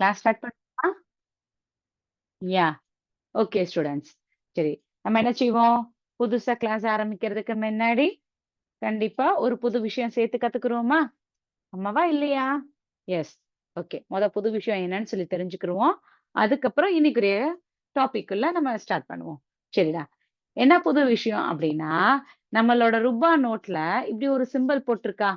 Class start பண்ணா யா. Okay students. சரி. நம்ம என்ன செய்வோம்? புதுசா கிளாஸ் ஆரம்பிக்கிறதுக்கு முன்னாடி, கண்டிப்பா ஒரு புது விஷயம் சேர்த்து கத்துக்குருவோமா? அம்மாவா இல்லையா? எஸ். ஓகே. மொத புது விஷயம் என்னன்னு சொல்லி தெரிஞ்சுக்கிருவோம். அதுக்கப்புறம் இன்னைக்குரிய டாபிக்குள்ள நம்ம ஸ்டார்ட் பண்ணுவோம். சரிடா. என்ன புது விஷயம் அப்படின்னா, நம்மளோட ரூபா நோட்ல இப்படி ஒரு சிம்பல் போட்டிருக்கா?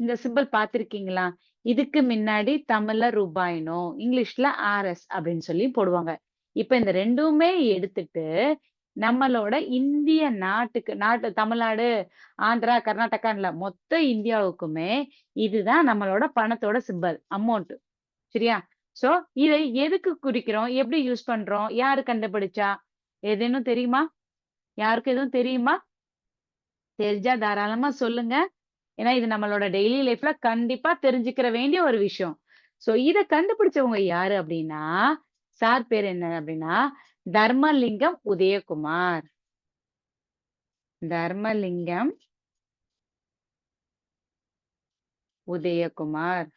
இந்த சிம்பல் பார்த்திருக்கீங்களா? இதுக்கு முன்னாடி தமிழ்ல ரூபாயினோ இங்கிலீஷ்ல ஆர்எஸ் அப்படின்னு சொல்லி போடுவாங்க. இப்ப இந்த ரெண்டுமே எடுத்துட்டு, நம்மளோட இந்திய நாட்டுக்கு நாட்டு தமிழ்நாடு, ஆந்திரா, கர்நாடகான்ல மொத்த இந்தியாவுக்குமே இதுதான் நம்மளோட பணத்தோட சிம்பல். அமௌண்ட். சரியா? சோ, இதை எதுக்கு குறிக்கிறோம்? எப்படி யூஸ் பண்றோம்? யாரு கண்டுபிடிச்சா? எதுன்னு தெரியுமா? யாருக்கும் எதுவும் தெரியுமா? தெரிஞ்சா தாராளமா சொல்லுங்க. ஏன்னா இது நம்மளோட டெய்லி லைஃப்ல கண்டிப்பா தெரிஞ்சுக்கிற வேண்டிய ஒரு விஷயம். சோ, இத கண்டுபிடிச்சவங்க யாரு அப்படின்னா, சார் பேர் என்ன அப்படின்னா, தர்மலிங்கம் உதயகுமார். தர்மலிங்கம் உதயகுமார்.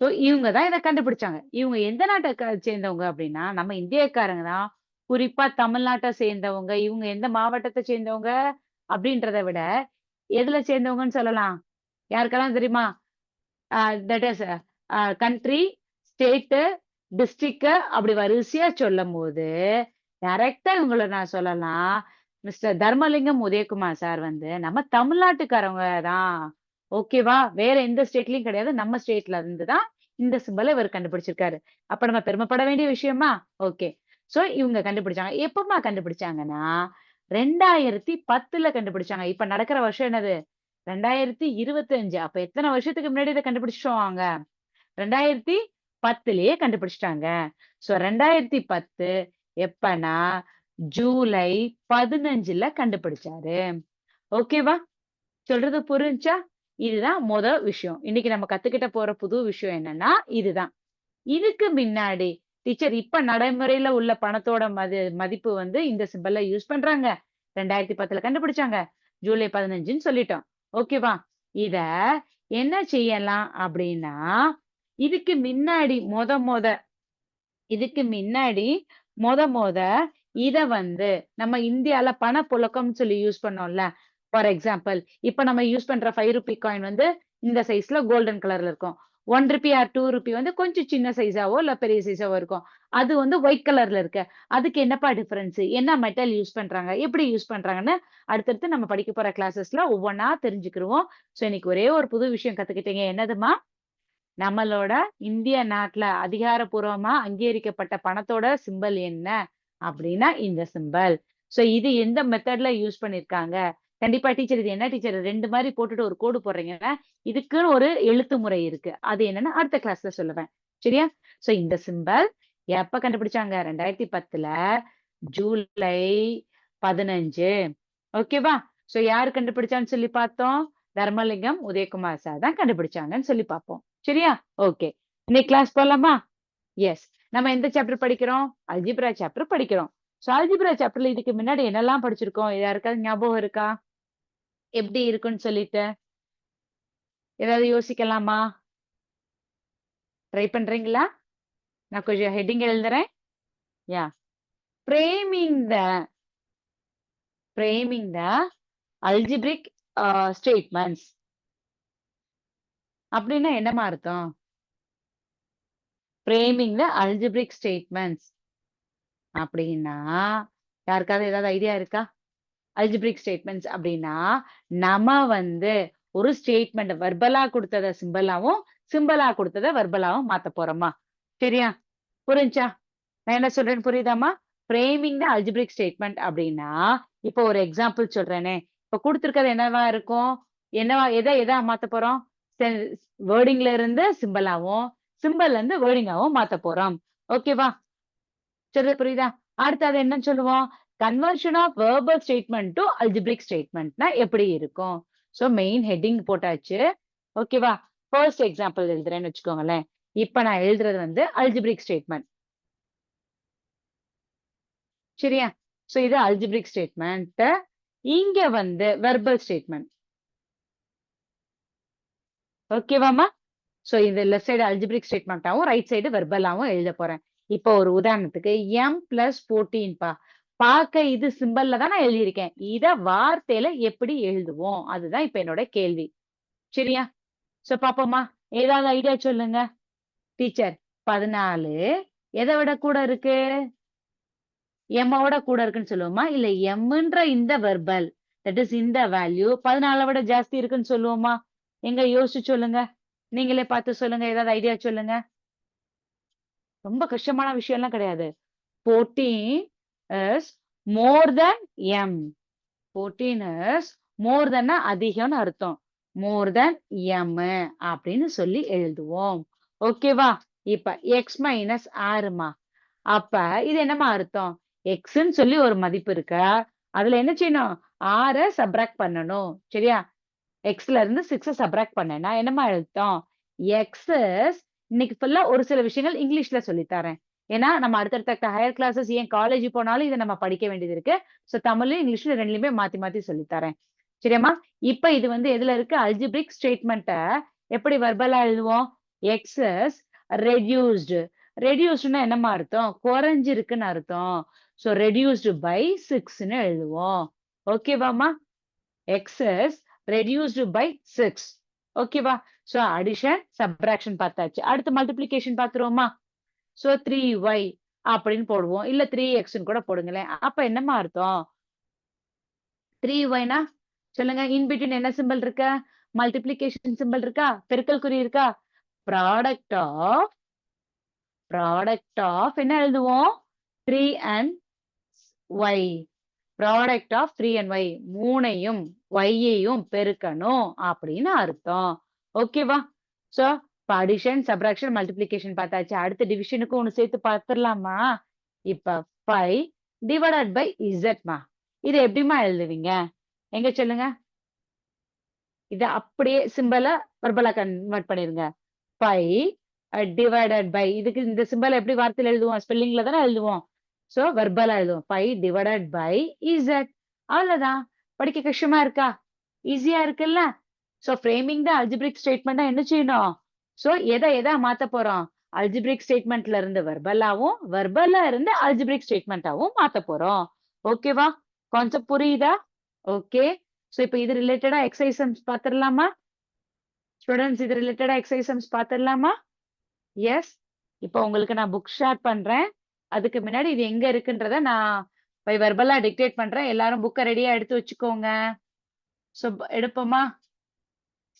சோ, இவங்க தான் இதை கண்டுபிடிச்சாங்க. இவங்க எந்த நாட்டை சேர்ந்தவங்க அப்படின்னா, நம்ம இந்தியக்காரங்க தான். குறிப்பா தமிழ்நாட்டை சேர்ந்தவங்க. இவங்க எந்த மாவட்டத்தை சேர்ந்தவங்க அப்படின்றத விட, எதுல சேர்ந்தவங்கன்னு சொல்லலாம்? யாருக்கெல்லாம் தெரியுமா? That is country, state, district அப்படி வரிசையா சொல்லும் போது டைரக்டா இவங்கள நான் சொல்லலாம். மிஸ்டர் தர்மலிங்கம் உதயகுமார் சார் வந்து நம்ம தமிழ்நாட்டுக்காரவங்க தான். ஓகேவா? வேற எந்த ஸ்டேட்லயும் கிடையாது. நம்ம ஸ்டேட்ல இருந்து தான் இந்த சிம்பல இவர் கண்டுபிடிச்சிருக்காரு. அப்ப நம்ம பெருமைப்பட வேண்டிய விஷயமா? ஓகே. சோ, இவங்க கண்டுபிடிச்சாங்க. எப்பமா கண்டுபிடிச்சாங்கன்னா, 2010ல கண்டுபிடிச்சாங்க. இப்ப நடக்கிற வருஷம் என்னது? 2025 அப்ப எத்தனை வருஷத்துக்கு முன்னாடி இத கண்டுபிடிச்சிட்டோம் 2010லயே கண்டுபிடிச்சுட்டாங்க. சோ, ரெண்டாயிரத்தி பத்து எப்பனா ஜூலை 15ல கண்டுபிடிச்சாரு. ஓகேவா? சொல்றது புரிஞ்சா? இதுதான் முதல் விஷயம். இன்னைக்கு நம்ம கத்துக்கிட்ட போற புது விஷயம் என்னன்னா, இதுதான். இதுக்கு முன்னாடி டீச்சர் இப்ப நடைமுறையில உள்ள பணத்தோட மதி மதிப்பு வந்து இந்த சிம்பல்ல யூஸ் பண்றாங்க. 2010ல கண்டுபிடிச்சாங்க. ஜூலை 15ன்னு சொல்லிட்டோம். ஓகேவா? இத என்ன செய்யலாம் அப்படின்னா, இதுக்கு முன்னாடி மொத மொத இதுக்கு முன்னாடி மொத மொத இத வந்து நம்ம இந்தியால பணப்புழக்கம்னு சொல்லி யூஸ் பண்ணோம்ல. ஃபார் எக்ஸாம்பிள் இப்ப நம்ம யூஸ் பண்ற ஃபைவ் ருபி காயின் வந்து இந்த சைஸ்ல கோல்டன் கலர்ல இருக்கும். One rupee or two rupee வந்து கொஞ்சம் சின்ன சைஸாவோ இல்லை பெரிய சைஸாவோ இருக்கும். அது வந்து ஒயிட் கலர்ல இருக்க அதுக்கு என்னப்பா டிஃபரன்ஸ்? என்ன மெட்டல் யூஸ் பண்றாங்க? எப்படி யூஸ் பண்றாங்கன்னு அடுத்தடுத்து நம்ம படிக்க போற கிளாஸஸ்ல ஒவ்வொன்றா தெரிஞ்சுக்கிருவோம். ஸோ இன்னைக்கு ஒரே ஒரு புது விஷயம் கத்துக்கிட்டீங்க. என்னதும்மா? நம்மளோட இந்திய நாட்டுல அதிகாரப்பூர்வமா அங்கீகரிக்கப்பட்ட பணத்தோட சிம்பல் என்ன? அப்படின்னா இந்த சிம்பல். ஸோ இது எந்த மெத்தட்ல யூஸ் பண்ணியிருக்காங்க? கண்டிப்பா டீச்சர் இது என்ன டீச்சர் ரெண்டு மாதிரி போட்டுட்டு ஒரு கோடு போடுறீங்கன்னா, இதுக்குன்னு ஒரு எழுத்து முறை இருக்கு. அது என்னன்னு அடுத்த கிளாஸ்ல சொல்லுவேன். சரியா? சோ, இந்த சிம்பல் எப்ப கண்டுபிடிச்சாங்க? 2010ல ஜூலை 15 ஓகேவா? சோ, யாரு கண்டுபிடிச்சான்னு சொல்லி பார்த்தோம்? தர்மலிங்கம் உதயகுமார் சார் தான் கண்டுபிடிச்சாங்கன்னு சொல்லி பார்ப்போம். சரியா? ஓகே. இன்னைக்கு கிளாஸ் போலாமா? எஸ். நம்ம எந்த சாப்டர் படிக்கிறோம்? அல்ஜிப்ரா சாப்டர் படிக்கிறோம். சோ, அல்ஜிப்ரா சாப்டர்ல இதுக்கு முன்னாடி என்னெல்லாம் படிச்சிருக்கோம்? யாருக்காவது ஞாபகம் இருக்கா? எப்படி இருக்குன்னு சொல்லிட்டு? ஏதாவது யோசிக்கலாமா? ட்ரை பண்றீங்களா? நான் கொஞ்சம் ஹெட்டிங் எழுதுறேன். Yeah. Framing the framing the algebraic statements அப்படின்னா என்னம்மா அர்த்தம்? பிரேமிங் த அல்ஜிபிரிக் ஸ்டேட்மெண்ட்ஸ் அப்படின்னா, யாருக்காவது ஏதாவது ஐடியா இருக்கா? அல்ஜிபிரிக் ஸ்டேட்மெண்ட்ஸ் அப்படின்னா, நம்ம வந்து ஒரு ஸ்டேட்மெண்ட் வெர்பலா குடுத்தத சிம்பலாவும், சிம்பலா குடுத்தத வெர்பலாவும் மாத்த போறோமா சரியா? புரிஞ்சா? நான் என்ன சொல்றேன்னு புரியுதாம்மா? ஃப்ரேமிங் த அல்ஜிபிரிக் ஸ்டேட்மெண்ட் அப்படின்னா, இப்போ ஒரு எக்ஸாம்பிள் சொல்றேனே. இப்போ கொடுத்துருக்கிறது என்னவா இருக்கும்? என்னவா எத எதா மாத்த போறோம்? வேர்டிங்ல இருந்து சிம்பலாவும், சிம்பல்ல இருந்து வேர்டிங்காவும் மாத்த போறோம். ஓகேவா? சொல்றது புரியுதா? அடுத்து அது என்னன்னு சொல்லுவோம்? Conversion of verbal statement to algebraic ஸ்டேட்மெண்ட்னா எப்படி இருக்கும்? ஸோ மெயின் ஹெட்டிங் போட்டாச்சு. ஓகேவா? ஃபர்ஸ்ட் எக்ஸாம்பிள் எழுதுறேன்னு வச்சுக்கோங்களேன். இப்ப நான் எழுதுறது வந்து அல்ஜிப்ரிக் ஸ்டேட்மெண்ட். சரியா? சோ, இது அல்ஜிப்ரிக் ஸ்டேட்மெண்ட். இங்க வந்து வெர்பல் ஸ்டேட்மெண்ட். ஓகேவாம்மா? சோ இந்த லெஃப்ட் சைடு அல்ஜிபிரிக் ஸ்டேட்மெண்ட்டாவும் ரைட் சைடு வெர்பலாவும் எழுத போறேன் இப்போ ஒரு உதாரணத்துக்கு எம் பிளஸ் பா பார்க்க இது சிம்பல்ல தான் நான் எழுதியிருக்கேன். இத வார்த்தையில எப்படி எழுதுவோம்? அதுதான் இப்ப என்னோட கேள்வி. சரியா? சோ பாப்போமா. ஏதாவது ஐடியா சொல்லுங்க. டீச்சர் பதினாலு. எதை விட கூட இருக்கு? எம்மோட கூட இருக்குன்னு சொல்லுவோமா? இல்ல எம்ன்ற இந்த வெர்பல் தட் இஸ் இந்த வேல்யூ பதினாலை விட ஜாஸ்தி இருக்குன்னு சொல்லுவோமா? எங்க யோசிச்சு சொல்லுங்க. நீங்களே பார்த்து சொல்லுங்க. ஏதாவது ஐடியா சொல்லுங்க. ரொம்ப கஷ்டமான விஷயம் எல்லாம் கிடையாது. Fourteen is more than M fourteen is more than அதிகம்னு அர்த்தம். மோர் தென் எம் அப்படின்னு சொல்லி எழுதுவோம். ஓகேவா இப்ப எக்ஸ் மைனஸ் ஆறுமா அப்ப இது என்னமா அர்த்தம்? எக்ஸ்ன்னு சொல்லி ஒரு மதிப்பு இருக்கு? அதுல என்ன செய்யணும்? ஆற சப்ராக்ட் பண்ணணும். சரியா? எக்ஸ்ல இருந்து சிக்ஸ சப்ராக்ட் பண்ணேன்னா என்னமா அர்த்தம்? எக்ஸ் இன்னைக்கு ஃபுல்லா ஒரு சில விஷயங்கள் இங்கிலீஷ்ல சொல்லித்தரேன் ஏன்னா நம்ம அடுத்தடுத்த ஹையர் கிளாஸஸ் ஏன் காலேஜ் போனாலும் இதை நம்ம படிக்க வேண்டியது இருக்கு. ஸோ தமிழ்லையும் இங்கிலீஷ்ல ரெண்டுலையுமே மாத்தி மாத்தி சொல்லித்தரேன் சரியாம்மா? இப்ப இது வந்து எதுல இருக்கு? அல்ஜிபிரிக் ஸ்டேட்மெண்ட்டை எப்படி வர்பலா எழுதுவோம்? எக்ஸஸ் ரெடியூஸ்டு ரெடியூஸ்டுன்னா என்னமா அர்த்தம்? குறைஞ்சிருக்குன்னு அர்த்தம். ஸோ ரெடியூஸ்டு பை சிக்ஸ்னு எழுதுவோம். ஓகேவாமா x is reduced by six ஓகேவா ஸோ அடிஷன் சப்ராக்ஷன் பார்த்தாச்சு. அடுத்து மல்டிப்ளிகேஷன் பார்த்துருவோமா ஸோ த்ரீ ஒய் அப்படின்னு போடுவோம். இல்ல த்ரீ எக்ஸ்ன்னு கூட போடுங்களேன். அப்ப என்னமா அர்த்தம்? த்ரீ ஒய்னா சொல்லுங்க இன்பிட்வீன் என்ன சிம்பிள் இருக்கா? மல்டிப்ளிகேஷன் சிம்பிள் இருக்கா? பெருக்கல் குறி இருக்கா? ப்ராடக்ட் ஆஃப் ப்ராடக்ட் ஆஃப் என்ன எழுதுவோம்? Three and y product of three and y மூணையும் ஒய்யையும் பெருக்கணும் அப்படின்னு அர்த்தம். ஓகேவா சோ இப்ப அடிஷன் சப்ராக்ஷன் மல்டிபிளிகேஷன் பார்த்தாச்சு. அடுத்த டிவிஷனுக்கு ஒண்ணு சேர்த்து பார்த்துடலாமா? இப்ப ஃபைவ் டிவைடட் பை இசட்மா இதை எப்படிமா எழுதுவீங்க? எங்க சொல்லுங்க? இத அப்படியே சிம்பிளா வர்பலா கன்வெர்ட் பண்ணிருங்க. ஃபைவ் டிவைடட் பை இதுக்கு இந்த சிம்பிள் எப்படி வார்த்தையில எழுதுவோம்? ஸ்பெல்லிங்ல தானே எழுதுவோம். சோ வெர்பலா எழுதுவோம். ஃபைவ் டிவைடட் பை இசட் அவ்வளவுதான். படிக்க கஷ்டமா இருக்கா? ஈஸியா இருக்குல்ல? சோ ஃப்ரேமிங் தான் அல்ஜிபிரிக் ஸ்டேட்மெண்ட் என்ன செய்யணும்? சோ எதை எதை மாத்த போறோம்? அல்ஜிபிரிக் ஸ்டேட்மெண்ட்ல இருந்து வெர்பலாவும் வெர்பலா இருந்து அல்ஜிபிரிக் ஸ்டேட்மெண்ட்டாவும் மாத்த போறோம். ஓகேவா கான்செப்ட் புரியுதா? ஓகே சோ இப்போ இது ரிலேட்டடா எக்ஸசைசம்ஸ் பார்த்துடலாமா ஸ்டூடெண்ட்ஸ் இது ரிலேட்டடா எக்ஸசைசம்ஸ் பார்த்துடலாமா எஸ் இப்போ உங்களுக்கு நான் புக் ஷேர் பண்றேன். அதுக்கு முன்னாடி இது எங்க இருக்குன்றத நான் பை வெர்பலா டிக்டேட் பண்றேன். எல்லாரும் புக்கை ரெடியா எடுத்து வச்சுக்கோங்க. ஸோ எடுப்போமா?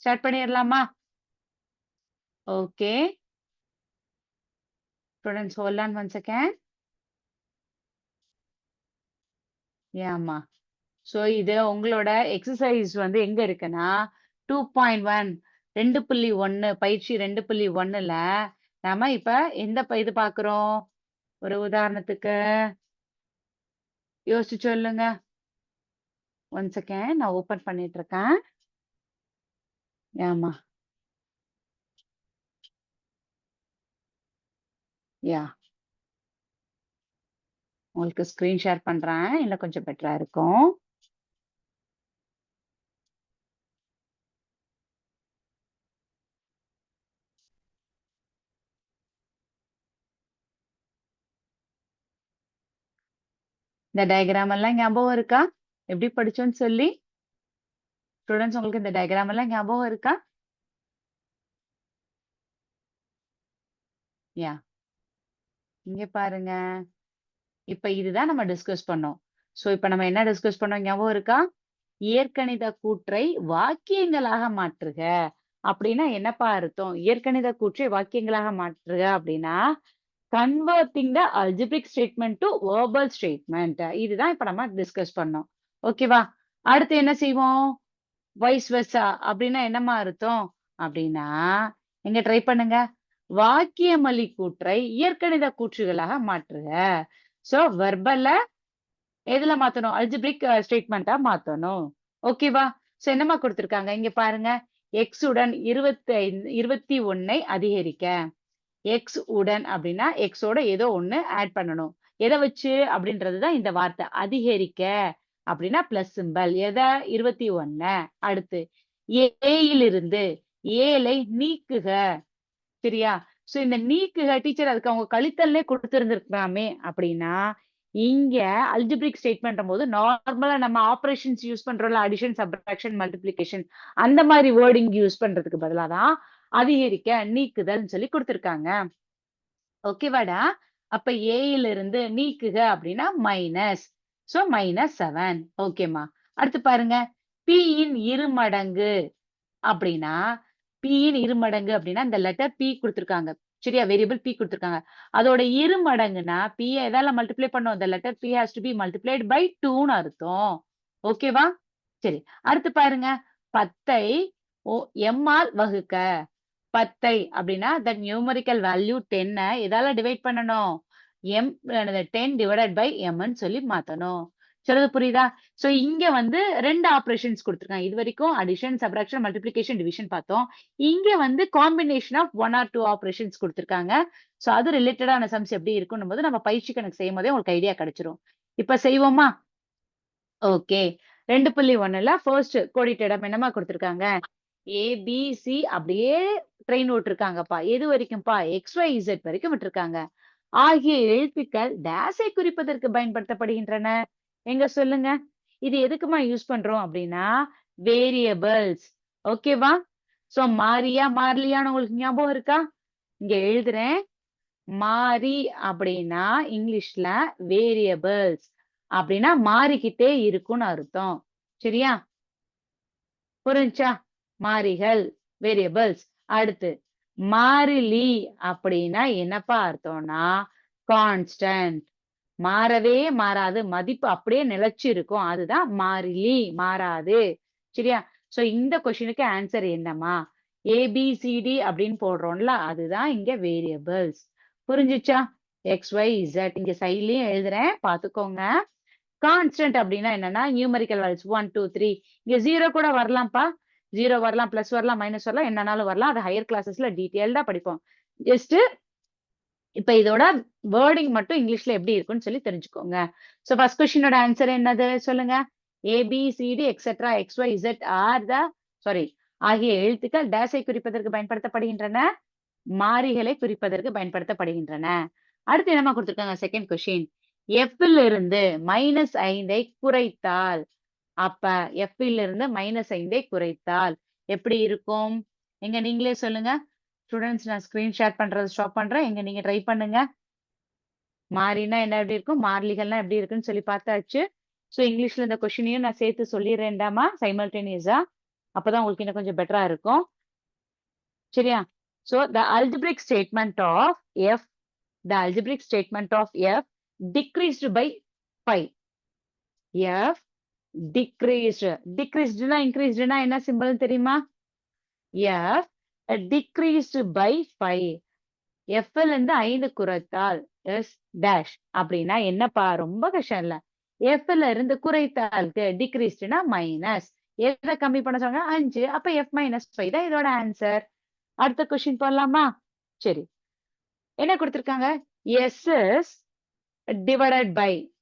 ஸ்டார்ட் பண்ணிடலாமா okay students hold on one second ஏமா ஸோ இது உங்களோட எக்ஸசைஸ் வந்து எங்க இருக்குன்னா டூ பாயிண்ட் ஒன் ரெண்டு புள்ளி ஒன்னு பயிற்சி ரெண்டு புள்ளி ஒன்னுல நாம இப்ப எந்த இது பாக்குறோம்? ஒரு உதாரணத்துக்கு யோசிச்சு சொல்லுங்க. ஒன் செகண்ட் நான் ஓபன் பண்ணிட்டு இருக்கேன். ஆமா யா உங்களுக்கு ஸ்க்ரீன் ஷேர் பண்றேன். இன்னும் கொஞ்சம் பெட்டரா இருக்கும். இந்த டயக்ராம் எல்லாம் ஞாபகம் இருக்கா? எப்படி படிச்சோம்னு சொல்லி? ஸ்டூடெண்ட்ஸ் உங்களுக்கு இந்த டயக்ராம் எல்லாம் ஞாபகம் இருக்கா? யா இங்க பாருங்க. இப்ப இதுதான் நம்ம டிஸ்கஸ் பண்ணோம். சோ இப்ப நம்ம என்ன டிஸ்கஸ் பண்ணோம்? ஞாபகம் இருக்கா? இயற்கணித கூற்றை வாக்கியங்களாக மாற்றுக அப்படின்னா என்னப்பா அர்த்தம்? இயற்கணித கூற்றை வாக்கியங்களாக மாற்றுக அப்படின்னா converting the algebraic statement to verbal statement இதுதான் இப்ப நம்ம டிஸ்கஸ் பண்ணோம். ஓகேவா அடுத்து என்ன செய்வோம்? வைஸ் வெர்சா அப்படின்னா என்னமா அர்த்தம்? அப்படின்னா எங்க ட்ரை பண்ணுங்க. வாக்கியமொழி கூற்றை இயற்கணித கூற்றுகளாக மாற்றுக. சோ வெர்பல்ல எதுல மாத்தணும்? அல்ஜிபிரிக் ஸ்டேட்மெண்டா uh, மாத்தணும். ஓகேவா சோ என்னமா கொடுத்திருக்காங்க? இங்க பாருங்க. எக்ஸ் உடன் இருபத்தி ஐந்து இருபத்தி ஒன்னை அதிகரிக்க. எக்ஸ் உடன் அப்படின்னா எக்ஸோட ஏதோ ஒண்ணு ஆட் பண்ணணும். எதை வச்சு? அப்படின்றதுதான் இந்த வார்த்தை. அதிகரிக்க அப்படின்னா பிளஸ் சிம்பல் எதை? இருபத்தி ஒன்ன. அடுத்து ஏயிலிருந்து ஏழை நீக்குக. சரியா? சோ இந்த நீக்குக டீச்சர் அதுக்கு அவங்க கழித்தல்னே கொடுத்துருந்துருக்கலாமே அப்படின்னா, இங்க அல்ஜிப்ரிக் ஸ்டேட்மெண்ட்ங்கும்போது நார்மலா நம்ம ஆப்ரேஷன்ஸ் யூஸ் பண்றோம்ல அடிஷன், சப்ராக்ஷன் மல்டிப்ளிகேஷன் அந்த மாதிரி வேர்டிங் யூஸ் பண்றதுக்கு பதிலா தான் அதிகரிக்க, நீக்குதல்னு சொல்லி கொடுத்துருக்காங்க ஓகேவாடா? அப்ப ஏயிலிருந்து நீக்குக அப்படின்னா மைனஸ். சோ -7 ஓகேம்மா. அடுத்து பாருங்க. பியின் இருமடங்கு அப்படின்னா, பியின் இருமடங்கு அப்படின்னா இந்த லெட்டர் பி கொடுத்துருக்காங்க சரியா? வேரியபிள் பி கொடுத்துருக்காங்க அதோட இருமடங்குனா பி எதால மல்டிப்ளை பண்ணோம்? இந்த letter p has to be multiplied by டூன்னு அர்த்தம். ஓகேவா? சரி. அடுத்து பாருங்க. 10ஐ ஒ எம்மால் வகுக்க. 10ஐ அப்படின்னா the numerical value 10அ எதால டிவைட் பண்ணணும்? எம் டென் டிவைடட் பை எம்ன்னு சொல்லி மாத்தணும். சொல்றது புரியுதா? சோ இங்க வந்து 2 ஆப்பரேஷன்ஸ் இது வரைக்கும் அடிஷன், சப்ராக்ஷன் மல்டிபிளிகேஷன் டிவிஷன் பார்த்தோம். இங்க வந்து combination of one or two operations கொடுத்துருக்காங்க சோ அது ரிலேட்டடான சம்ஸ் எப்படி இருக்குன்னும்போது நம்ம பயிற்சி கணக்கு செய்யும்போதே உங்களுக்கு ஐடியா கிடைச்சிரும். இப்ப செய்வோமா? ஓகே. 2.1ல ஃபர்ஸ்ட் ஒண்ணுல ஃபர்ஸ்ட் என்னம்மா என்னமா கொடுத்துருக்காங்க ஏபிசி அப்படியே ட்ரெயின் விட்டுருக்காங்கப்பா. எது வரைக்கும்ப்பா எக்ஸ்ஒய் இசட் வரைக்கும் விட்டுருக்காங்க. ஆகிய எழுத்துக்கள் டேஷை குறிப்பதற்கு பயன்படுத்தப்படுகின்றன. எங்க சொல்லுங்க? இது எதுக்குமா யூஸ் பண்றோம் அப்படின்னா, வேரியபிள்ஸ். ஓகேவா? சோ மாறியா, மாறிலியான்னு உங்களுக்கு ஞாபகம் இருக்கா? இங்க எழுதுறேன். மாறி அப்படின்னா இங்கிலீஷ்ல வேரியபிள்ஸ். அப்படின்னா மாறிக்கிட்டே இருக்கும்னு அர்த்தம். சரியா? புரிஞ்சா மாறிகள், வேரியபிள்ஸ். அடுத்து மாறிலி அப்படின்னா என்னப்பா அர்த்தம்னா, கான்ஸ்டன்ட். மாறவே மாறாது. மதிப்பு அப்படியே நிலைச்சு இருக்கும். அதுதான் மாறிலி, மாறாது. சரியா? சோ இந்த கொஸ்டினுக்கு ஆன்சர் என்னம்மா? ஏபிசிடி அப்படின்னு போடுறோம்ல, அதுதான் இங்க வேரியபிள்ஸ். புரிஞ்சிச்சா எக்ஸ், ஒய், இசட். இங்க சைட்லயும் எழுதுறேன். பாத்துக்கோங்க. கான்ஸ்டன்ட் அப்படின்னா என்னன்னா, நியூமெரிக்கல் வேல்யூஸ் 1, 2, 3 இங்க ஜீரோ கூட வரலாம்ப்பா. ஜீரோ வரலாம், பிளஸ் வரலாம், மைனஸ் வரலாம், என்னனாலும் வரலாம். அது ஹையர் கிளாஸஸ்ல டீட்டெயில்டா படிப்போம். ஜஸ்ட் இப்ப இதோட வேர்டிங் மட்டும் இங்கிலீஷ்ல எப்படி இருக்குன்னு சொல்லி தெரிஞ்சுக்கோங்க. சோ ஃபர்ஸ்ட் கொஸ்டினோட ஆன்சர் என்னது? சொல்லுங்க. A B C D etcetera X, Y, Z are the sorry ஆகிய எழுத்துக்கள் டேஸை குறிப்பதற்கு பயன்படுத்தப்படுகின்றன. மாறிகளை குறிப்பதற்கு பயன்படுத்தப்படுகின்றன. அடுத்து என்னமா கொடுத்துருக்காங்க செகண்ட் கொஸ்டின். எஃப்ல் இருந்து மைனஸ் ஐந்தை குறைத்தால், அப்ப எஃப்ல் இருந்து மைனஸ் ஐந்தை குறைத்தால் எப்படி இருக்கும்? எங்க நீங்களே சொல்லுங்க. ஸ்டூடண்ட்ஸ் நான் ஸ்க்ரீன் ஷேர் பண்றத ஸ்டாப் பண்றேன். எங்க நீங்க ட்ரை பண்ணுங்க. மாறினா என்ன எப்படி இருக்கும்? மாறிலிகள்னா எப்படி இருக்குன்னு சொல்லி பார்த்தாச்சு. ஸோ இங்கிலீஷ்ல இந்த கொஸ்டினையும் நான் சேர்த்து சொல்லிர்றேன்டாம்மா சைமல்டேனியஸா. அப்பதான் உங்களுக்கு இன்னும் கொஞ்சம் பெட்டரா இருக்கும். சரியா? So the algebraic statement of f the algebraic statement of f decreased by 5. f decreased decreasedனா increasedனா என்ன சிம்பல்ன்னு தெரியுமா? எஃப் டிக்ரீஸ்டு பை ஃபைவ் எஃப்எல் இருந்து ஐந்து குறைத்தால் எஸ் டேஷ் அப்படின்னா என்னப்பா? ரொம்ப கஷ்டம் இல்ல. fல இருந்து குறைத்தால்க்கு டிக்ரீஸ்டுனா மைனஸ். எதை கம்மி பண்ண சொன்னாங்க? அஞ்சு அப்ப எஃப் மைனஸ் ஃபைவ் தான் இதோட ஆன்சர். அடுத்த கொஸ்டின் போடலாமா? சரி. என்ன கொடுத்துருக்காங்க எஸ் எஸ் டிவைடட் பை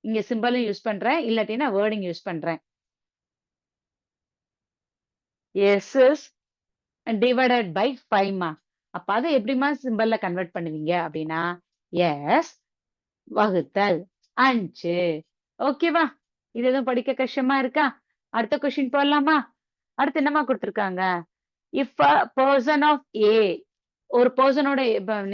இங்க சிம்பிளும் யூஸ் பண்றேன். இல்லாட்டினா வேர்டிங் யூஸ் பண்றேன். எஸ் எஸ் டிவைடட் பை ஃபைவ்மா அப்ப அத எப்படிம்மா சிம்பல்ல கன்வெர்ட் பண்ணுவீங்க அப்படின்னா, எஸ் வகுத்தல் அஞ்சு ஓகேவா? இது எதுவும் படிக்க கஷ்டமா இருக்கா? அடுத்த கொஸ்டின் போடலாமா? அடுத்து என்னம்மா கொடுத்துருக்காங்க if a person of A ஒரு பர்சனோட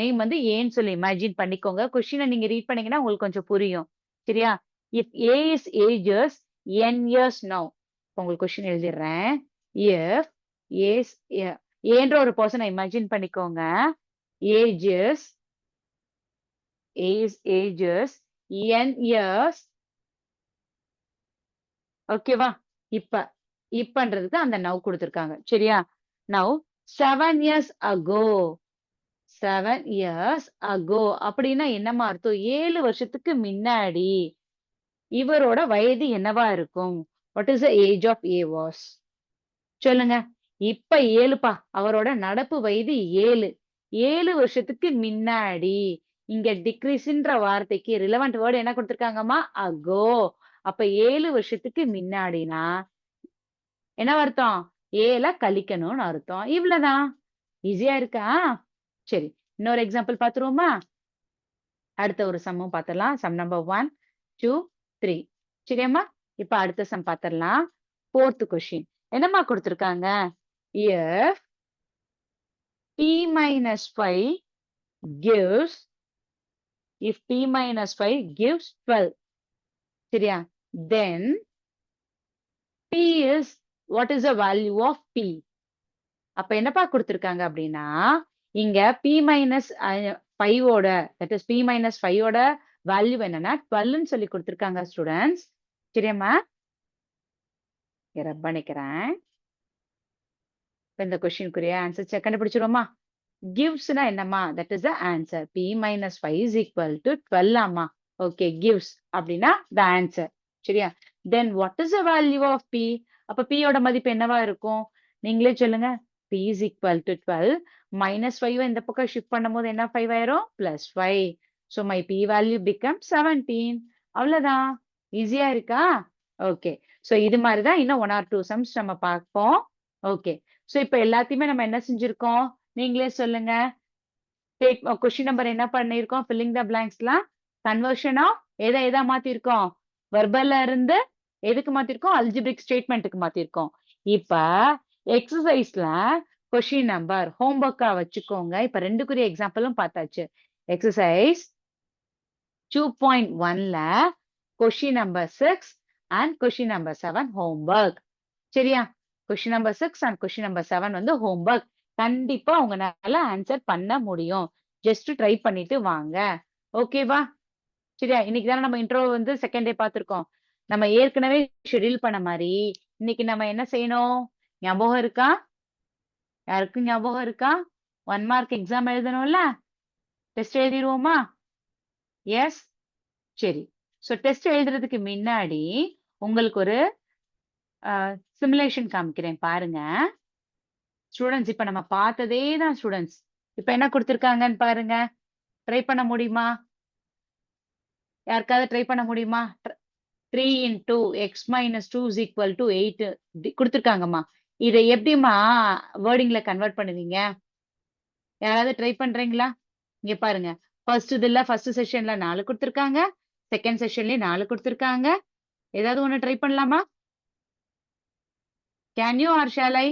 நேம் வந்து ஏன்னு சொல்லி இமேஜின் பண்ணிக்கோங்க. கொஸ்டினை நீங்க ரீட் பண்ணீங்கன்னா உங்களுக்கு கொஞ்சம் புரியும். சரியா? If A is ages n years now. உங்களுக்கு கொஸ்டின் எழுதிடுறேன் இஃப் ஏஸ் ஏன்ற ஒரு பர்சனை இமேஜின் பண்ணிக்கோங்க. Ages A's ages n years ஓகேவா? இப்ப இப்பன்றதுக்கு அந்த நவ் கொடுத்துருக்காங்க சரியா? Now seven years ago seven years ago அப்படின்னா என்னம்மா அர்த்தம்? ஏழு வருஷத்துக்கு முன்னாடி இவரோட வயது என்னவா இருக்கும்? What is age of A was? சொல்லுங்க. இப்ப ஏழுப்பா அவரோட நடப்பு வயது 7. 7 வருஷத்துக்கு முன்னாடி இங்க டிக்ரீஸ்ன்ற வார்த்தைக்கு ரிலவெண்ட் வேர்டு என்ன கொடுத்துருக்காங்கம்மா அகோ. அப்ப ஏழு வருஷத்துக்கு முன்னாடினா என்ன அர்த்தம்? ஏல கழிக்கணும்னு அர்த்தம். இவ்வளவுதான் ஈஸியா இருக்கா? சரி இன்னொரு எக்ஸாம்பிள் பாத்துருவோமா அடுத்த ஒரு சம்மும் பார்த்துடலாம் sum number one two three சரியாம்மா இப்ப அடுத்த சம் பார்த்துடலாம் ஃபோர்த் கொஷின் என்னம்மா கொடுத்துருக்காங்க if p minus 5 gives if p minus 5 gives 12 சரியா? Then p is what is the value of p? அப்ப என்னப்பா கொடுத்திருக்காங்க அப்படின்னா இங்க p minus ஃபைவோட ஓட that is p minus five ஓட வேல்யூ என்னன்னா டுவெல்னு சொல்லி கொடுத்துருக்காங்க ஸ்டூடெண்ட்ஸ் சரியாம்மா ரப் இந்த கொஸ்டினுக்குரிய ஆன்சர் கண்டுபிடிச்சிருவோமா? கிவ்ஸ்னா என்னம்மா? That is the answer p minus five is equal to twelve ஆமா ஓகே கிவ்ஸ் அப்படின்னா த ஆன்சர் சரியா? Then what is the value of p அப்ப பியோட யோட மதிப்பு என்னவா இருக்கும்? நீங்களே சொல்லுங்க. P is equal to twelve minus five இந்த பக்கம் ஷிஃப்ட் பண்ணும்போது என்ன ஃபைவ் ஆயிரும்? Plus five so my p value become seventeen அவ்வளோதான் ஈஸியா இருக்கா? ஓகே ஸோ இது மாதிரி தான் இன்னும் ஒன் ஆர் டூ சம்ஸ் நம்ம பார்ப்போம். ஓகே ஸோ இப்போ எல்லாத்தையுமே நம்ம என்ன செஞ்சிருக்கோம்? நீங்களே சொல்லுங்க. கொஸ்டின் நம்பர் uh, என்ன பண்ணியிருக்கோம்? ஃபில்லிங் த பிளாங்க்ஸ்லாம் கன்வர்ஷன் ஆஃப் எதை எதா மாத்திருக்கோம்? வெர்பல்ல இருந்து எதுக்கு மாத்திருக்கோம்? அல்ஜிபிரிக் ஸ்டேட்மெண்ட்டுக்கு மாத்திருக்கோம். இப்ப எக்ஸசைஸ்ல கொஸ்டின் நம்பர் ஹோம்ஒர்க்கா வச்சுக்கோங்க. இப்ப ரெண்டுக்குரிய எக்ஸாம்பிளும் பார்த்தாச்சு. எக்ஸசைஸ் டூ பாயிண்ட் ஒன்ல question number six and question number seven homework சரியா? Question number six and question number seven வந்து ஹோம்ஒர்க் கண்டிப்பா உங்களால ஆன்சர் பண்ண முடியும். ஜஸ்ட் ட்ரை பண்ணிட்டு வாங்க. ஓகேவா சரியா? இன்னைக்கு தானே நம்ம இன்ட்ரோ வந்து செகண்ட் டே பார்த்துருக்கோம். நம்ம ஏற்கனவே ஷெட்யூல் பண்ண மாதிரி இன்னைக்கு நம்ம என்ன செய்யணும்? ஞாபகம் இருக்கா? யாருக்கும் ஞாபகம் இருக்கா? ஒன் மார்க் எக்ஸாம் எழுதணும்ல? டெஸ்ட் எழுதிடுவோமா? எஸ் சரி. ஸோ டெஸ்ட் எழுதுறதுக்கு முன்னாடி உங்களுக்கு ஒரு சிமுலேஷன் காமிக்கிறேன் பாருங்க. ஸ்டூடெண்ட்ஸ் இப்ப நம்ம பார்த்ததே தான் ஸ்டூடெண்ட்ஸ் இப்ப என்ன கொடுத்துருக்காங்கன்னு பாருங்க. ட்ரை பண்ண முடியுமா? யாருக்காவது ட்ரை பண்ண முடியுமா? Three into x minus two is equal to eight கொடுத்துருக்காங்கம்மா. இதை எப்படிம்மா வேர்டிங்ல கன்வெர்ட் பண்ணுவீங்க? யாராவது ட்ரை பண்றீங்களா? இங்க பாருங்க. ஃபர்ஸ்ட் இதுல ஃபர்ஸ்ட் செஷன்ல நாலு கொடுத்துருக்காங்க. செகண்ட் செஷன்லயே நாலு கொடுத்துருக்காங்க. ஏதாவது ஒண்ணு ட்ரை பண்ணலாமா? கேன் யூ ஆர் ஷேலை ஐ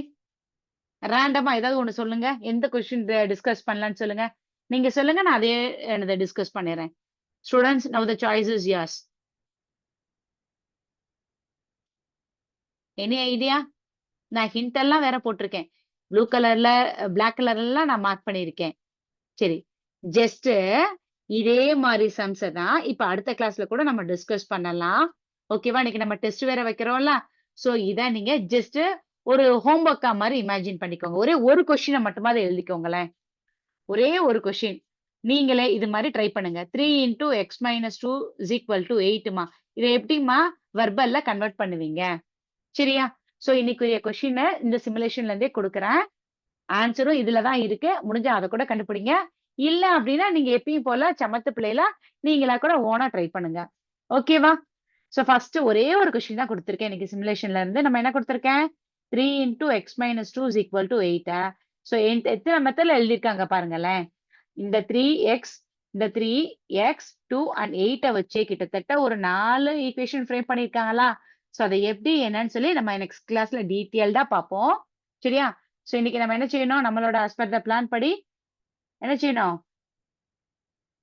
ரேண்டமா ஏதாவது ஒண்ணு சொல்லுங்க. எந்த கொஸ்டின் டிஸ்கஸ் பண்ணலாம்னு சொல்லுங்க. நீங்க சொல்லுங்க நான் அதே என்னதை டிஸ்கஸ் பண்ணிடுறேன். Students now the choice is yours any idea நான் ஹிண்ட் எல்லாம் வேற போட்டிருக்கேன். ப்ளூ கலர்ல பிளாக் கலர்லாம் நான் மார்க் பண்ணியிருக்கேன். சரி. ஜஸ்ட் இதே மாதிரி சம்ஸை தான் இப்ப அடுத்த கிளாஸ்ல கூட நம்ம டிஸ்கஸ் பண்ணலாம். ஓகேவா இன்னைக்கு நம்ம டெஸ்ட் வேற வைக்கிறோம்ல. சோ இத நீங்க ஜஸ்ட் ஒரு ஹோம்ஒர்க்கா மாதிரி இமேஜின் பண்ணிக்கோங்க. ஒரே ஒரு கொஸ்டினை மட்டுமாவது எழுதிக்கோங்களேன். ஒரே ஒரு கொஸ்டின் நீங்களே இது மாதிரி ட்ரை பண்ணுங்க. Three into x minus two is equal to எயிட்டுமா இதை எப்படிமா வெர்பல்ல கன்வெர்ட் பண்ணுவீங்க. சரியா? சோ இன்னைக்குரிய கொஸ்டினை இந்த சிமுலேஷன்ல இருந்தே கொடுக்குறேன். ஆன்சரும் இதுல தான் இருக்கு. முடிஞ்சா அதை கூட கண்டுபிடிங்க. இல்ல அப்படின்னா நீங்க எப்பயும் போல சமத்து பிள்ளைல நீங்களா கூட ஓனா ட்ரை பண்ணுங்க. ஓகேவா ஸோ ஃபர்ஸ்ட் ஒரே ஒரு கொஸ்டின் தான் கொடுத்துருக்கேன். இன்னைக்கு சிமுலேஷன்ல இருந்து. நம்ம என்ன கொடுத்துருக்கேன்? Three into x minus two is equal to எயிட்டா so எத்தனை மெத்தட்ல எழுதியிருக்காங்க பாருங்களேன். இந்த த்ரீ எக்ஸ் இந்த த்ரீ எக்ஸ் டூ அண்ட் எயிட்டை வச்சே கிட்டத்தட்ட ஒரு நாலு ஈக்குவேஷன் ஃப்ரேம் பண்ணியிருக்காங்களா? ஸோ அதை எப்படி என்னன்னு சொல்லி நம்ம நெக்ஸ்ட் கிளாஸ்ல டீட்டெயில்டா பார்ப்போம். சரியா? ஸோ இன்னைக்கு நம்ம என்ன செய்யணும்? நம்மளோட as பிளான் படி என்ன செய்யணும்?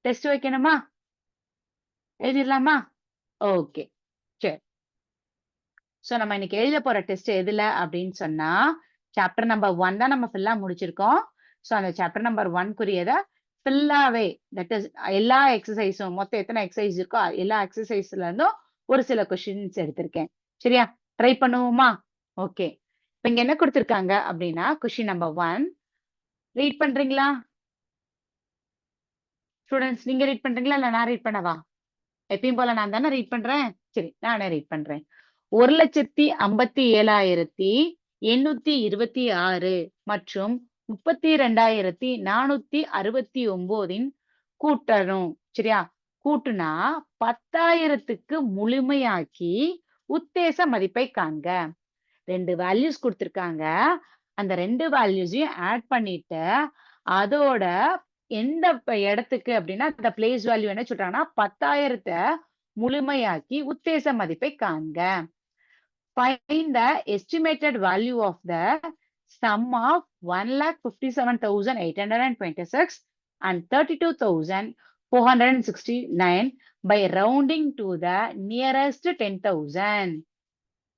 டெஸ்ட் வைக்கணுமா? எழுதிடலாமா ஓகே ஸோ நம்ம இன்னைக்கு எழுத போற டெஸ்ட் எதுல அப்படின்னு சொன்னா சாப்டர் நம்பர் ஒன் தான் நம்ம ஃபுல்லா முடிச்சிருக்கோம். ஸோ அந்த சாப்டர் நம்பர் ஒன்க்குரியதை ஃபுல்லாவே தட் இஸ் எல்லா எக்ஸசைஸும் மொத்தம் எத்தனை எக்ஸசைஸ் இருக்கோ எல்லா எக்ஸசைஸ்ல இருந்தும் ஒரு சில கொஷின்ஸ் எடுத்திருக்கேன். சரியா? ட்ரை பண்ணுவோமா? ஓகே இப்போ இங்க என்ன கொடுத்துருக்காங்க அப்படின்னா கொஷின் நம்பர் ஒன் ரீட் பண்றீங்களா? ஸ்டூடெண்ட்ஸ் நீங்க ரீட் பண்றீங்களா? இல்ல நான் ரீட் பண்ணவா? எப்பயும் போல நான் தானே ரீட் பண்றேன்? சரி நானே ரீட் பண்றேன். ஒரு லட்சத்தி ஐம்பத்தி ஏழாயிரத்தி எண்ணூத்தி இருபத்தி ஆறு மற்றும் முப்பத்தி ரெண்டாயிரத்தி நானூத்தி அறுபத்தி ஒன்பதின் கூட்டணும். சரியா? கூட்டுனா பத்தாயிரத்துக்கு முழுமையாக்கி உத்தேச மதிப்பை காண்க. ரெண்டு வேல்யூஸ் கொடுத்துருக்காங்க. அந்த ரெண்டு வேல்யூஸையும் ஆட் பண்ணிட்டு அதோட எந்த இடத்துக்கு அப்படின்னா, இந்த பிளேஸ் வேல்யூ என்ன சொல்றாங்கன்னா, 10,000த்த முழுமையாக்கி உத்தேச மதிப்பை காண்க. Find the estimated value of the sum of 1,57,826 and 32,469 by rounding to the nearest 10,000.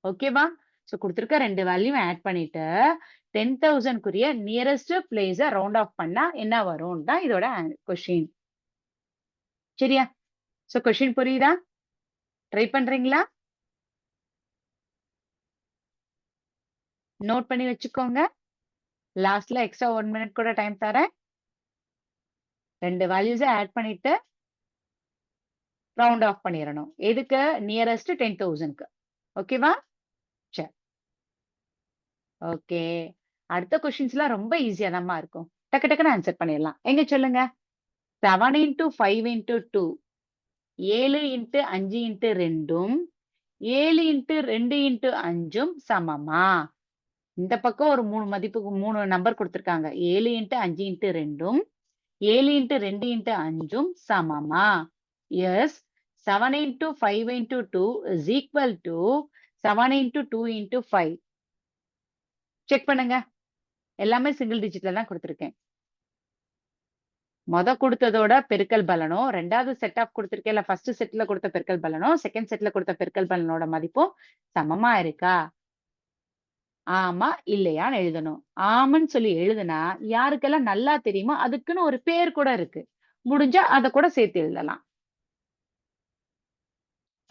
ஓகேவா? ஸோ குடுத்திருக்க 2 வேல்யூ ஆட் பண்ணிட்டு 10,000க்குரிய நியரஸ்ட் பிளேஸ ரவுண்ட் ஆஃப் பண்ணா என்ன வரும் தான் இதோட கொஷின் சரியா? ஸோ கொஷின் புரியுதா? ட்ரை பண்றீங்களா? நோட் பண்ணி வச்சுக்கோங்க. லாஸ்ட்ல எக்ஸ்ட்ரா ஒன் மினிட் கூட டைம் தரேன். ரெண்டு வேல்யூஸ ஆட் பண்ணிட்டு ரவுண்ட் ஆஃப் பண்ணிடணும் எதுக்கு? நியரஸ்ட் 10,000க்கு. ஓகேவா? சரி. ஓகே. அடுத்த கொஷின்ஸ்லாம் ரொம்ப ஈஸியா தான் இருக்கும். டக்கு டக்குன்னு ஆன்சர் பண்ணிடலாம். எங்க சொல்லுங்க? Seven into 5 into 2 7 into 5 into 2ம் 7 இன்டூ 2 இன்டூ 5ம் சமமா? இந்த பக்கம் ஒரு மூணு மதிப்புக்கு மூணு நம்பர் கொடுத்துருக்காங்க ஏழு இன்ட்டு அஞ்சு இன்ட்டு ரெண்டும் ஏழு இன்ட்டு ரெண்டு இன்ட்டு அஞ்சும் சமமா? Yes. 7 into 5 into 2 is equal to 7 into 2 into 5. Check பண்ணுங்க. எல்லாமே சிங்கிள் டிஜிட்ல தான் குடுத்திருக்கேன். மொத குடுத்ததோட பெருக்கல் பலனும், ரெண்டாவது செட் ஆஃப் குடுத்திருக்கேன்ல, ஃபர்ஸ்ட் செட்ல குடுத்த பெருக்கல் பலனும், செகண்ட் செட்ல குடுத்த பெருக்கல் பலனோட மதிப்பும் சமமா இருக்கா? ஆமா, இல்லையான்னு எழுதணும். ஆமான்னு சொல்லி எழுதுனா, யாருக்கெல்லாம் நல்லா தெரியுமோ அதுக்குன்னு ஒரு பேர் கூட இருக்கு. முடிஞ்சா அத கூட சேர்த்து எழுதலாம்.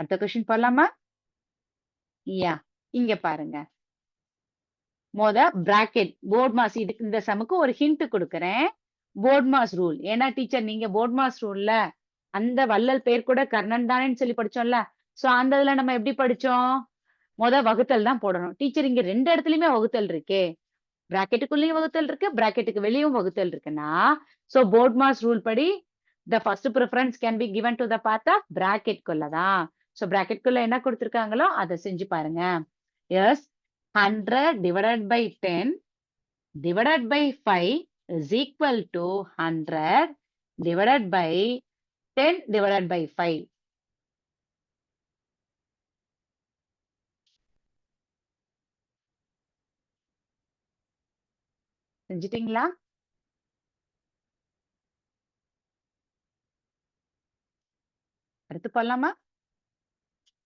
அடுத்த கொஸ்டின் போடலாமா யா. இங்க பாருங்க. மொத பிராக்கெட் போர்ட் மாஸ் இதுக்கு இந்த சமுக்கு ஒரு ஹிண்ட் கொடுக்குறேன் போர்ட் மாஸ் ரூல். ஏன்னா டீச்சர் நீங்க போர்ட் மாஸ் ரூல்ல அந்த வள்ளல் பேர் கூட கர்ணன் தானேன்னு சொல்லி படிச்சோம்ல. சோ அந்த இதுல நம்ம எப்படி படிச்சோம்? மொத வகுத்தல் தான் போடணும். டீச்சர் இங்க ரெண்டு இடத்துலயுமே வகுத்தல் இருக்கே. பிராக்கெட்டுக்குள்ளயும் வகுத்தல் இருக்கு, பிராக்கெட்டுக்கு வெளியும் வகுத்தல் இருக்குன்னா, சோ போர்ட் மாஸ் ரூல் படி the first preference can be given to the part of பிராக்கெட்குள்ள தான். சோ பிராக்கெட்குள்ள என்ன கொடுத்துருக்காங்களோ அதை செஞ்சு பாருங்க. Yes 100 divided by 10 divided by 5 is equal to 100 divided by 10 divided by 5. செஞ்சிட்டீங்களா அடுத்து போலாமா?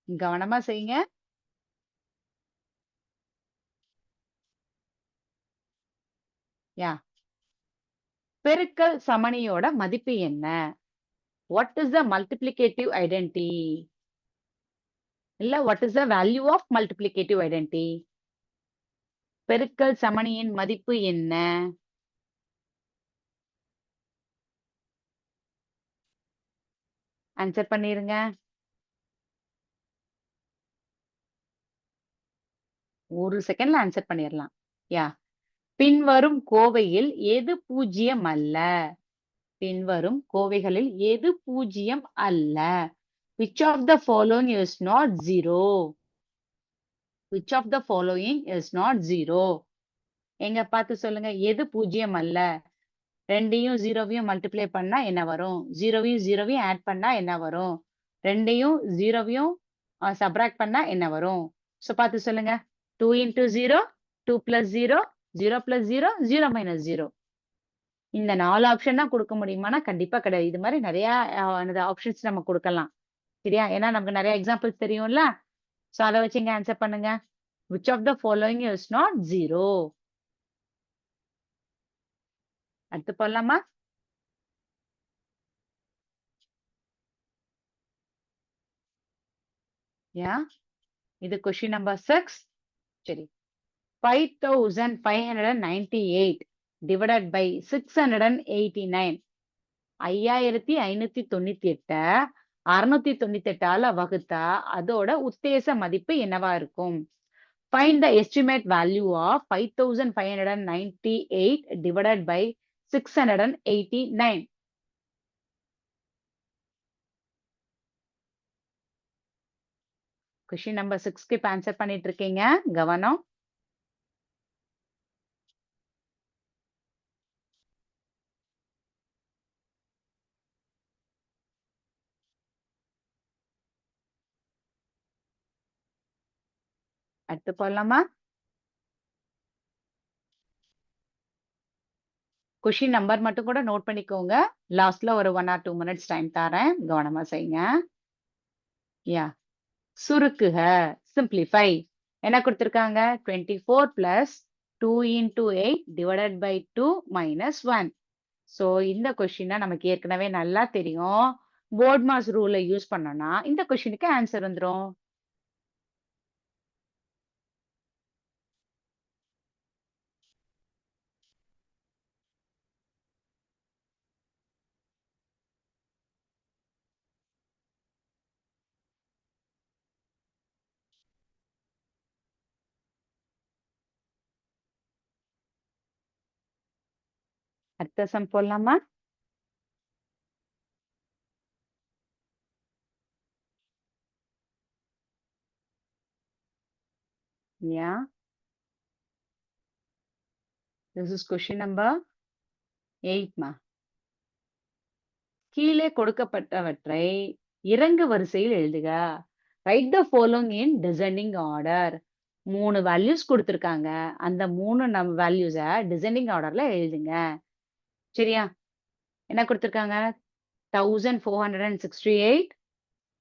கவனமா செய்யுங்க. யா. பெருக்கல் சமணியோட மதிப்பு என்ன? What is the multiplicative identity? இல்ல what is the value of multiplicative identity பெருக்கல் சமணியின் மதிப்பு என்ன? ஆன்சர் பண்ணிருங்க. ஒரு செகண்ட்ல ஆன்சர் பண்ணிடலாம் யா. பின்வரும் கோவையில் எது பூஜ்ஜியம் அல்ல? பின்வரும் கோவைகளில் எது பூஜ்ஜியம் அல்ல? Which of the following is not zero Which of the following is not zero? எங்க பார்த்து சொல்லுங்க. எது பூஜ்ஜியம் அல்ல? 2யும் 0வையும் மல்டிப்ளை பண்ணா என்ன வரும்? 0வையும் 0வையும் ஆட் பண்ணா என்ன வரும்? ரெண்டையும் ஜீரோவையும் சப்ராக்ட் பண்ணா என்ன வரும்? சோ பார்த்து சொல்லுங்க. Two into 0 2 plus 0 0 plus 0 0 minus zero இந்த நாலு ஆப்ஷன் தான் குடுக்க முடியுமான்னா, கண்டிப்பா கிடையாது. இது மாதிரி நிறைய ஆப்ஷன்ஸ் நம்ம குடுக்கலாம். சரியா? ஏன்னா நமக்கு நிறைய எக்ஸாம்பிள்ஸ் தெரியும்ல. சோ அதை வச்சு இங்க ஆன்சர் பண்ணுங்க. Which of the following is not zero அடுத்து போடலாமா? யா இது கொஸ்டின் நம்பர் சிக்ஸ் சரி. Five thousand five hundred and ninety eight divided by six hundred and eighty nine ஐயாயிரத்தி ஐநூத்தி தொண்ணூத்தி எட்டை. அறுநூத்தி தொண்ணூத்தி எட்டால வகுத்தா அதோட உத்தேச மதிப்பு என்னவா இருக்கும்? Find the estimate value of five thousand five hundred and ninety eight divided by six hundred and eighty nine question number சிக்ஸ்க்கு இப்போ ஆன்சர் பண்ணிட்டு இருக்கீங்க. கவனம். அடுத்து போடலாமா? கொஷின் நம்பர் மட்டும் கூட நோட் பண்ணிக்கோங்க. லாஸ்ட்ல ஒரு one or two minutes time தரேன். கவனமா செய்யுங்க யா சுருக்குக. சிம்பிளிஃபை என்ன கொடுத்துருக்காங்க? Twenty four plus two into eight divided by two minus one so இந்த கொஷினை நமக்கு ஏற்கனவே நல்லா தெரியும். போர்ட் மாஸ் ரூலை யூஸ் பண்ணோம்னா இந்த கொஷினுக்கு ஆன்சர் வந்துடும் அர்த்தசம் போடலாமா? Yeah. This is question number 8 கீழே கொடுக்கப்பட்டவற்றை இறங்கு வரிசையில் எழுதுக. Write the following in descending order மூணு வேல்யூஸ் கொடுத்துருக்காங்க. அந்த மூணு நம் வேல்யூஸை டிசைனிங் ஆர்டர்ல எழுதுங்க. சரியா? என்ன கொடுத்துருக்காங்க? Thousand four hundred and sixty eight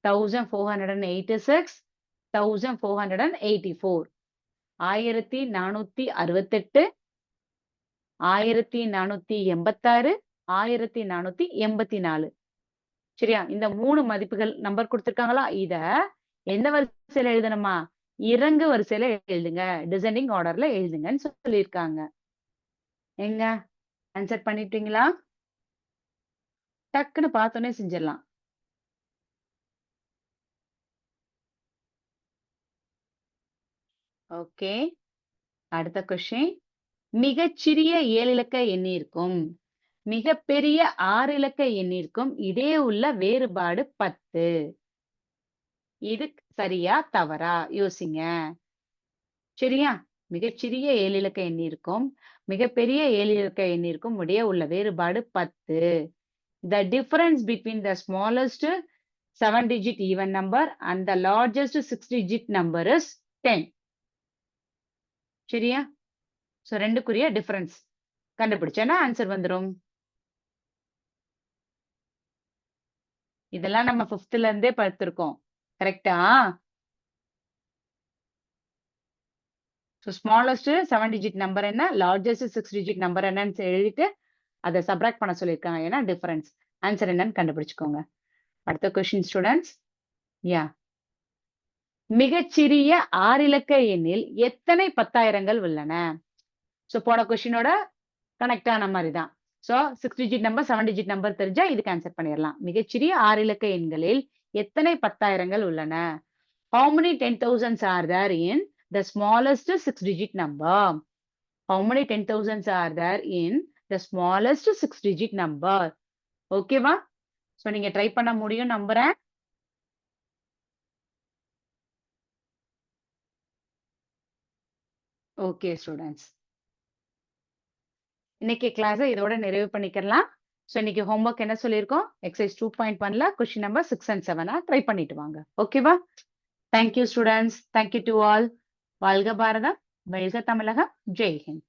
thousand four hundred and eighty six thousand four hundred and eighty four ஆயிரத்தி நானூத்தி அறுபத்தெட்டு ஆயிரத்தி நானூத்தி எண்பத்தாறு ஆயிரத்தி நானூத்தி எண்பத்தி நாலு. சரியா? இந்த மூணு மதிப்புகள் நம்பர் கொடுத்துருக்காங்களா? இத எந்த வரிசையில எழுதணுமா? இறங்கு வரிசையில எழுதுங்க. டிசைனிங் ஆர்டர்ல எழுதுங்கன்னு சொல்லியிருக்காங்க. எங்க? ஆன்சர் பண்ணிட்டீங்களா? டக்குன்னு பார்த்தோன்னே செஞ்சிடலாம். ஓகே. அடுத்த கொஸ்டின் மிகச்சிறிய ஏழு இலக்க எண்ணிற்கும் மிகப்பெரிய ஆறு இலக்க எண்ணிற்கும் இடையே உள்ள வேறுபாடு பத்து. இது சரியா? தவறா? யோசிங்க. சரியா? மிகச்சிறிய ஏழிலக்க எண்ணிற்கும் மிகப்பெரிய ஏழிலக்க எண்ணிற்கும் இடையே உள்ள வேறுபாடு பத்து. The difference between the smallest seven digit even number and the largest six digit number is ten சரியா? ஸோ ரெண்டுக்குரிய டிஃபரன்ஸ் கண்டுபிடிச்சேன்னா ஆன்சர் வந்துடும் இதெல்லாம் நம்ம ஃபிஃப்த்ல இருந்தே பார்த்துருக்கோம். கரெக்டா so smallest seven digit number என்ன? லார்ஜஸ்ட் சிக்ஸ் டிஜிட் நம்பர் என்னன்னு எழுதிட்டு அதை சப்ராக்ட் பண்ண சொல்லியிருக்காங்க. ஏன்னா டிஃபரன்ஸ் ஆன்சர் என்னன்னு கண்டுபிடிச்சுக்கோங்க. அடுத்த கொஸ்டின் ஸ்டூடெண்ட்ஸ் யா மிகச்சிறிய ஆறு இலக்க எண்ணில் எத்தனை பத்தாயிரங்கள் உள்ளன? ஸோ போன கொஸ்டினோட கனெக்ட் ஆன மாதிரி தான். So six digit number seven digit number தெரிஞ்சா இதுக்கு ஆன்சர் பண்ணிடலாம். மிகச்சிறிய ஆறு இலக்க எண்களில் எத்தனை பத்தாயிரங்கள் உள்ளன? How many ten thousands are there in the smallest six digit number how many ten are are in in the smallest six digit number ஓகேவா ஸோ நீங்க ட்ரை பண்ண முடியும் நம்புறேன். ஓகே ஸ்டூடெண்ட்ஸ் இன்னைக்கு கிளாஸை இதோட நிறைவு பண்ணிக்கலாம். ஸோ இன்னைக்கு ஹோம்ஒர்க் என்ன சொல்லியிருக்கோம்? எக்ஸசைஸ் டூ பாயிண்ட் ஒன்ல கொஸ்டின் நம்பர் சிக்ஸ் அண்ட் செவனா ட்ரை பண்ணிட்டு வாங்க. ஓகேவா thank you students thank you to all வாழ்க பாரதம் வெல்க தமிழகம். ஜெய்ஹிந்த்